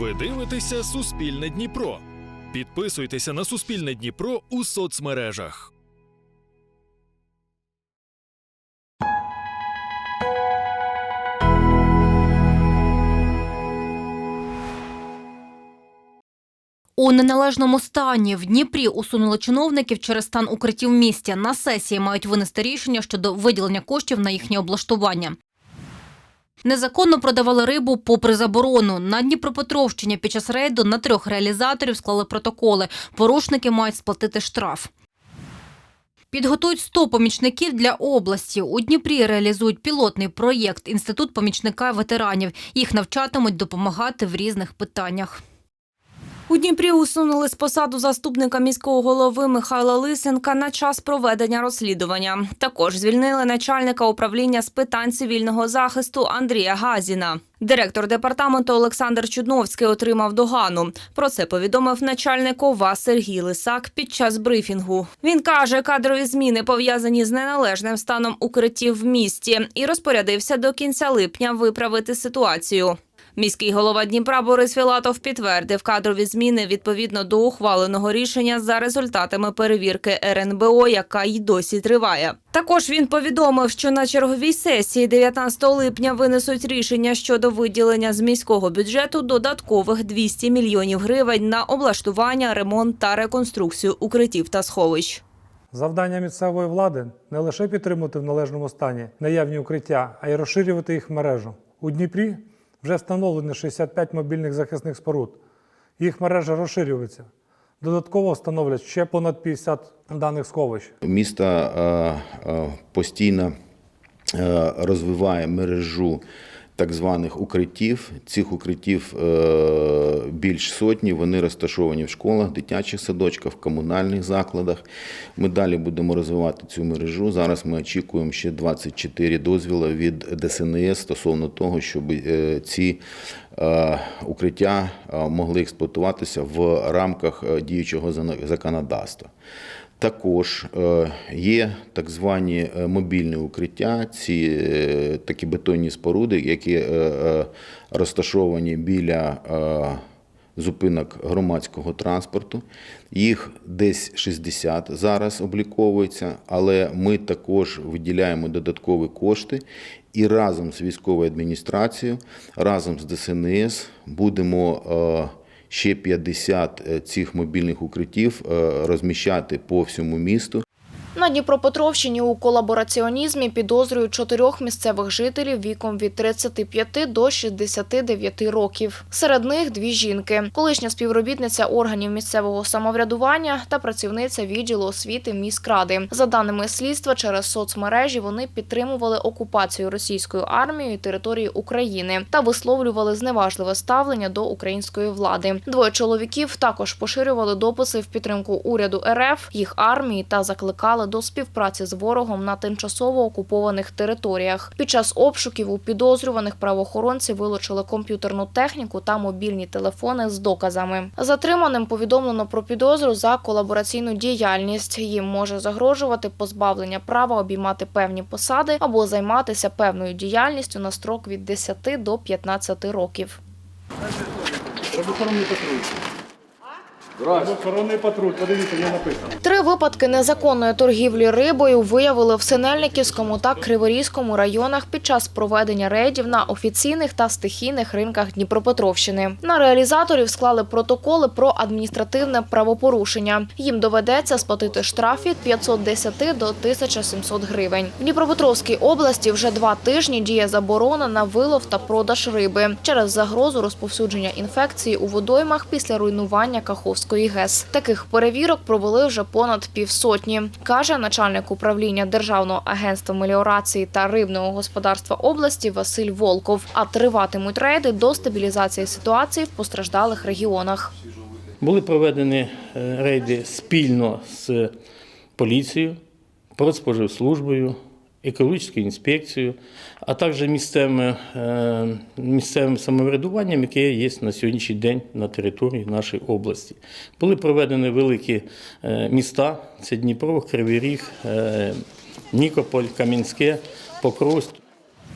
Ви дивитеся Суспільне Дніпро. Підписуйтеся на Суспільне Дніпро у соцмережах. У неналежному стані в Дніпрі усунули чиновників через стан укриттів місті. На сесії мають винести рішення щодо виділення коштів на їхнє облаштування. Незаконно продавали рибу попри заборону. На Дніпропетровщині під час рейду на трьох реалізаторів склали протоколи. Порушники мають сплатити штраф. Підготують 100 помічників для області. У Дніпрі реалізують пілотний проєкт Інститут помічника ветеранів. Їх навчатимуть допомагати в різних питаннях. У Дніпрі усунули з посаду заступника міського голови Михайла Лисенка на час проведення розслідування. Також звільнили начальника управління з питань цивільного захисту Андрія Газіна. Директор департаменту Олександр Чудновський отримав догану. Про це повідомив начальник ОВА Сергій Лисак під час брифінгу. Він каже, кадрові зміни пов'язані з неналежним станом укриттів в місті і розпорядився до кінця липня виправити ситуацію. Міський голова Дніпра Борис Філатов підтвердив кадрові зміни відповідно до ухваленого рішення за результатами перевірки РНБО, яка й досі триває. Також він повідомив, що на черговій сесії 19 липня винесуть рішення щодо виділення з міського бюджету додаткових 200 мільйонів гривень на облаштування, ремонт та реконструкцію укриттів та сховищ. Завдання місцевої влади не лише підтримувати в належному стані наявні укриття, а й розширювати їх мережу. У Дніпрі вже встановлено 65 мобільних захисних споруд. Їх мережа розширюється. Додатково встановлять ще понад 50 даних сховищ. Місто е, е, постійно е, розвиває мережу так званих укриттів. Цих укриттів е, більш сотні. Вони розташовані в школах, дитячих садочках, комунальних закладах. Ми далі будемо розвивати цю мережу. Зараз ми очікуємо ще 24 дозвіли від ДСНС стосовно того, щоб е, ці е, укриття могли експлуатуватися в рамках діючого законодавства. Також е, є так звані е, мобільні укриття, ці е, такі бетонні споруди, які розташовані біля зупинок громадського транспорту. Їх десь 60 зараз обліковується, але ми також виділяємо додаткові кошти і разом з військовою адміністрацією, разом з ДСНС будемо. Ще 50 е, цих мобільних укриттів е, розміщати по всьому місту. На Дніпропетровщині у колабораціонізмі підозрюють чотирьох місцевих жителів віком від 35 до 69 років. Серед них дві жінки: колишня співробітниця органів місцевого самоврядування та працівниця відділу освіти міськради. За даними слідства, через соцмережі вони підтримували окупацію російською армією території України та висловлювали зневажливе ставлення до української влади. Двоє чоловіків також поширювали дописи в підтримку уряду РФ, їх армії та закликали до співпраці з ворогом на тимчасово окупованих територіях. Під час обшуків у підозрюваних правоохоронці вилучили комп'ютерну техніку та мобільні телефони з доказами. Затриманим повідомлено про підозру за колабораційну діяльність. Їм може загрожувати позбавлення права обіймати певні посади або займатися певною діяльністю на строк від 10 до 15 років. Охоронний патруль, подивіться, є написано. Три випадки незаконної торгівлі рибою виявили в Синельниківському та Криворізькому районах під час проведення рейдів на офіційних та стихійних ринках Дніпропетровщини. На реалізаторів склали протоколи про адміністративне правопорушення. Їм доведеться сплатити штраф від 510 до 1700 гривень. В Дніпропетровській області вже два тижні діє заборона на вилов та продаж риби через загрозу розповсюдження інфекції у водоймах після руйнування Каховської ГЕС. Таких перевірок провели вже понад півсотні, каже начальник управління Державного агентства меліорації та рибного господарства області Василь Волков. А триватимуть рейди до стабілізації ситуації в постраждалих регіонах. Були проведені е, рейди спільно з поліцією, Продспоживслужбою, екологічною інспекцією, а також місцевим, е, місцевим самоврядуванням, яке є на сьогоднішній день на території нашої області. Були проведені великі е, міста: це Дніпро, Кривий Ріг, е, Нікополь, Кам'янське, Покровськ.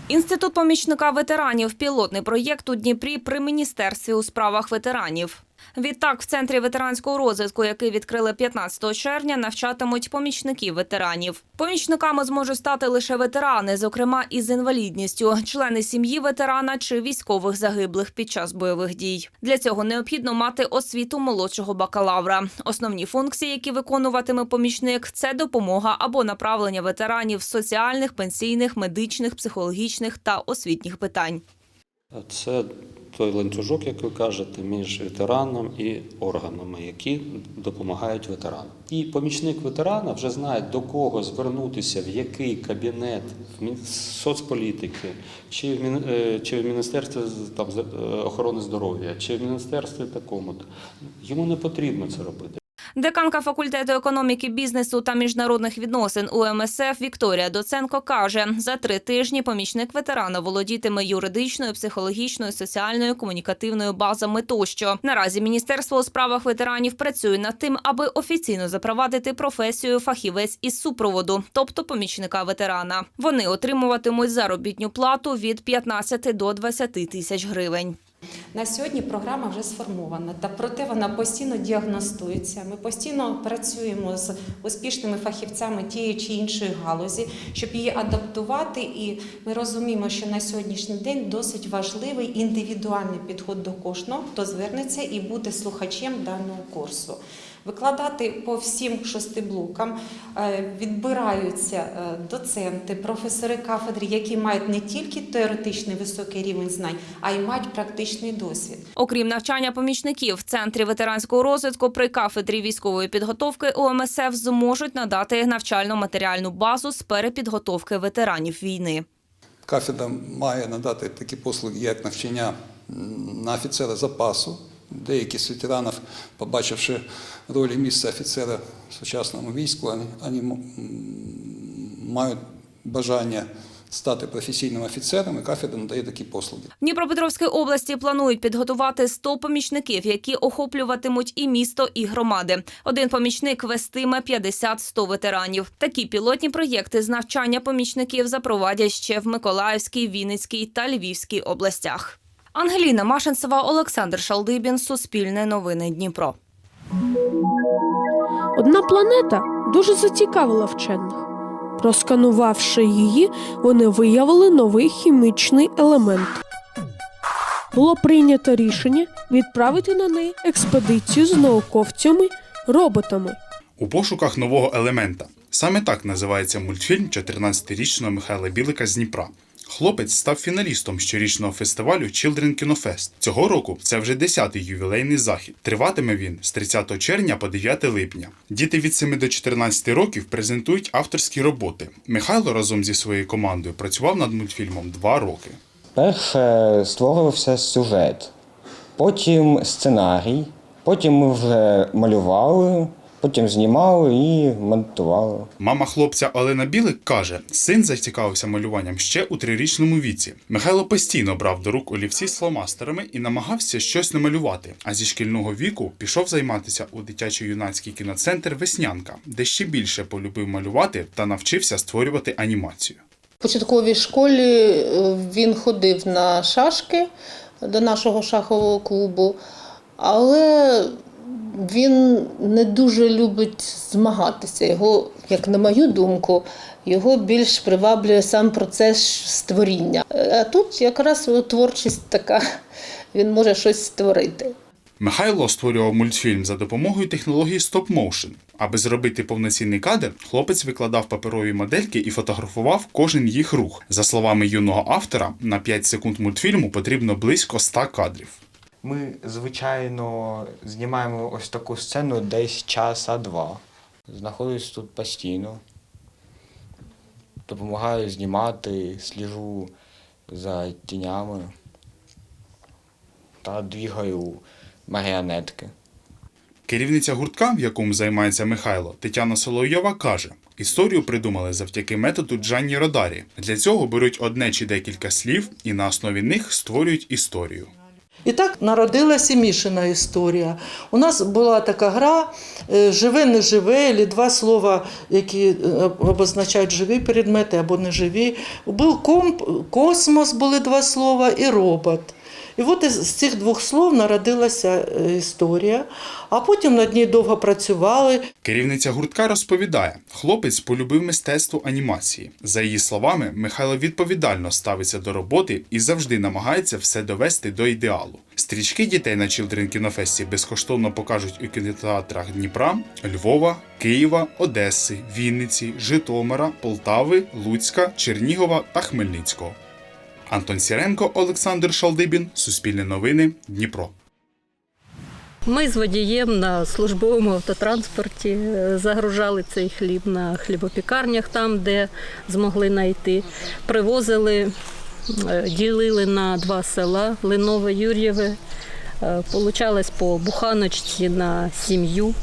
Інститут помічника ветеранів пілотний проєкт у Дніпрі при міністерстві у справах ветеранів. Відтак, в центрі ветеранського розвитку, який відкрили 15 червня, навчатимуть помічників ветеранів. Помічниками зможуть стати лише ветерани, зокрема із інвалідністю, члени сім'ї ветерана чи військових загиблих під час бойових дій. Для цього необхідно мати освіту молодшого бакалавра. Основні функції, які виконуватиме помічник, це допомога або направлення ветеранів соціальних, пенсійних, медичних, психологічних та освітніх питань. Це той ланцюжок, як ви кажете, між ветераном і органами, які допомагають ветерану. І помічник ветерана вже знає, до кого звернутися, в який кабінет в соцполітики, чи в, е, чи в Міністерстві там, е, охорони здоров'я, чи в Міністерстві такому. Йому не потрібно це робити. Деканка факультету економіки, бізнесу та міжнародних відносин УМСФ Вікторія Доценко каже: за три тижні помічник ветерана володітиме юридичною, психологічною, соціальною, комунікативною базами тощо. Наразі міністерство у справах ветеранів працює над тим, аби офіційно запровадити професію фахівець із супроводу, тобто помічника ветерана. Вони отримуватимуть заробітню плату від 15 до 20 тисяч гривень. На сьогодні програма вже сформована, та проте вона постійно діагностується. Ми постійно працюємо з успішними фахівцями тієї чи іншої галузі, щоб її адаптувати. І ми розуміємо, що на сьогоднішній день досить важливий індивідуальний підход до кожного, хто звернеться і буде слухачем даного курсу. Викладати по всім шести блокам е, відбираються е, доценти, професори кафедри, які мають не тільки теоретичний високий рівень знань, а й мають практичний досвід. Окрім навчання помічників, в центрі ветеранського розвитку при кафедрі військової підготовки УМСФ зможуть надати навчально-матеріальну базу з перепідготовки ветеранів війни. Кафедра має надати такі послуги, як навчання на офіцера запасу. Деякі з ветеранів, побачивши роль і місце офіцера в сучасному війську, вони мають бажання стати професійним офіцером, і кафедра надає такі послуги. В Дніпропетровській області планують підготувати 100 помічників, які охоплюватимуть і місто, і громади. Один помічник вестиме 50-100 ветеранів. Такі пілотні проєкти з навчання помічників запровадять ще в Миколаївській, Вінницькій та Львівській областях. Ангеліна Машинцева, Олександр Шалдибін, Суспільне новини Дніпро. Одна планета дуже зацікавила вчених. Просканувавши її, вони виявили новий хімічний елемент. Було прийнято рішення відправити на неї експедицію з науковцями роботами. У пошуках нового елемента. Саме так називається мультфільм 14-річного Михайла Білика з Дніпра. Хлопець став фіналістом щорічного фестивалю Children Fest. Цього року це вже 10-й ювілейний захід. Триватиме він з 30 червня по 9 липня. Діти від 7 до 14 років презентують авторські роботи. Михайло разом зі своєю командою працював над мультфільмом два роки. Перше створювався сюжет, потім сценарій, потім ми вже малювали, потім знімали і монтували. Мама хлопця Олена Білик каже, син зацікавився малюванням ще у трирічному віці. Михайло постійно брав до рук олівці з фломастерами і намагався щось намалювати. А зі шкільного віку пішов займатися у дитячо-юнацький кіноцентр Веснянка, де ще більше полюбив малювати та навчився створювати анімацію. В початковій школі е, він ходив на шашки до нашого шахового клубу, але він не дуже любить змагатися. Його, як на мою думку, його більш приваблює сам процес створіння. А тут якраз творчість така, він може щось створити. Михайло створював мультфільм за допомогою технології Motion. Аби зробити повноцінний кадр, хлопець викладав паперові модельки і фотографував кожен їх рух. За словами юного автора, на 5 секунд мультфільму потрібно близько 100 кадрів. Ми, звичайно, знімаємо ось таку сцену десь часа два. Знаходжусь тут постійно. Допомагаю знімати, сліжу за тінями та двігаю маріонетки. Керівниця гуртка, в якому займається Михайло, Тетяна Соловйова, каже: історію придумали завдяки методу Джанні Родарі. Для цього беруть одне чи декілька слів і на основі них створюють історію. І так народилася мішана історія. У нас була така гра е, живе, не живе, або два слова, які е, обозначають живі предмети або неживі. Був комп, космос, були два слова, і робот. І от із цих двох слов народилася е, історія, а потім над ній довго працювали. Керівниця гуртка розповідає, хлопець полюбив мистецтво анімації. За її словами, Михайло відповідально ставиться до роботи і завжди намагається все довести до ідеалу. Стрічки дітей на Children кінофесті безкоштовно покажуть у кінотеатрах Дніпра, Львова, Києва, Одеси, Вінниці, Житомира, Полтави, Луцька, Чернігова та Хмельницького. Антон Сіренко, Олександр Шалдибін, Суспільне новини, Дніпро. Ми з водієм на службовому автотранспорті е, загружали цей хліб на хлібопікарнях, там, де змогли знайти. Привозили, е, ділили на два села Линове, Юр'єве. Е, Получалось по буханочці на сім'ю.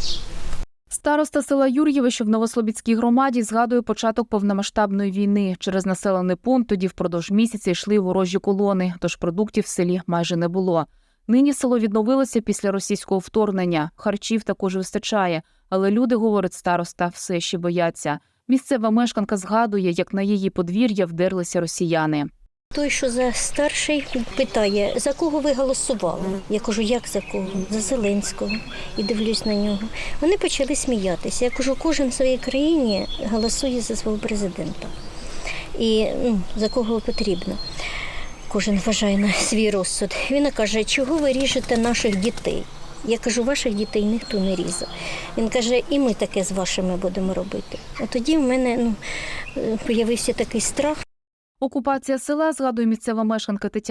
Староста села Юр'єве, що в Новослобідській громаді, згадує початок повномасштабної війни. Через населений пункт тоді впродовж місяця йшли ворожі колони, тож продуктів в селі майже не було. Нині село відновилося після російського вторгнення. Харчів також вистачає, але люди, говорить староста, все ще бояться. Місцева мешканка згадує, як на її подвір'я вдерлися росіяни. Той, що за старший, питає, за кого ви голосували? Я кажу, як за кого? За Зеленського. І дивлюсь на нього. Вони почали сміятися. Я кажу, кожен в своїй країні голосує за свого президента. І ну, за кого потрібно. Кожен вважає на свій розсуд. Він каже, чого ви ріжете наших дітей? Я кажу, ваших дітей ніхто не різав. Він каже, і ми таке з вашими будемо робити. От тоді в мене ну, появився такий страх. Окупація села, згадує місцева мешканка Тетяна